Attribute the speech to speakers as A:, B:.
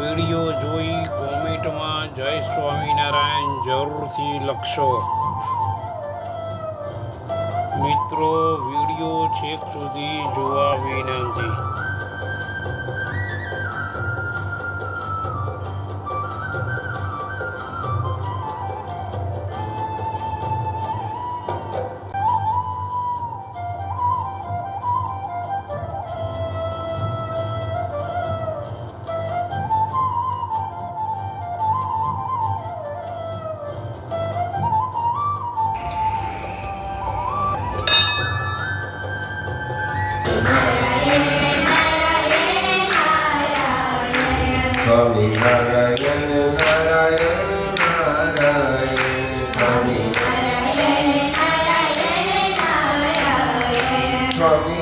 A: Video જોઈ કોમેન્ટમાં જય સ્વામિનારાયણ જરૂરથી લખશો. મિત્રો વીડિયો છેક સુધી જોવા વિનંતી.
B: Charlie.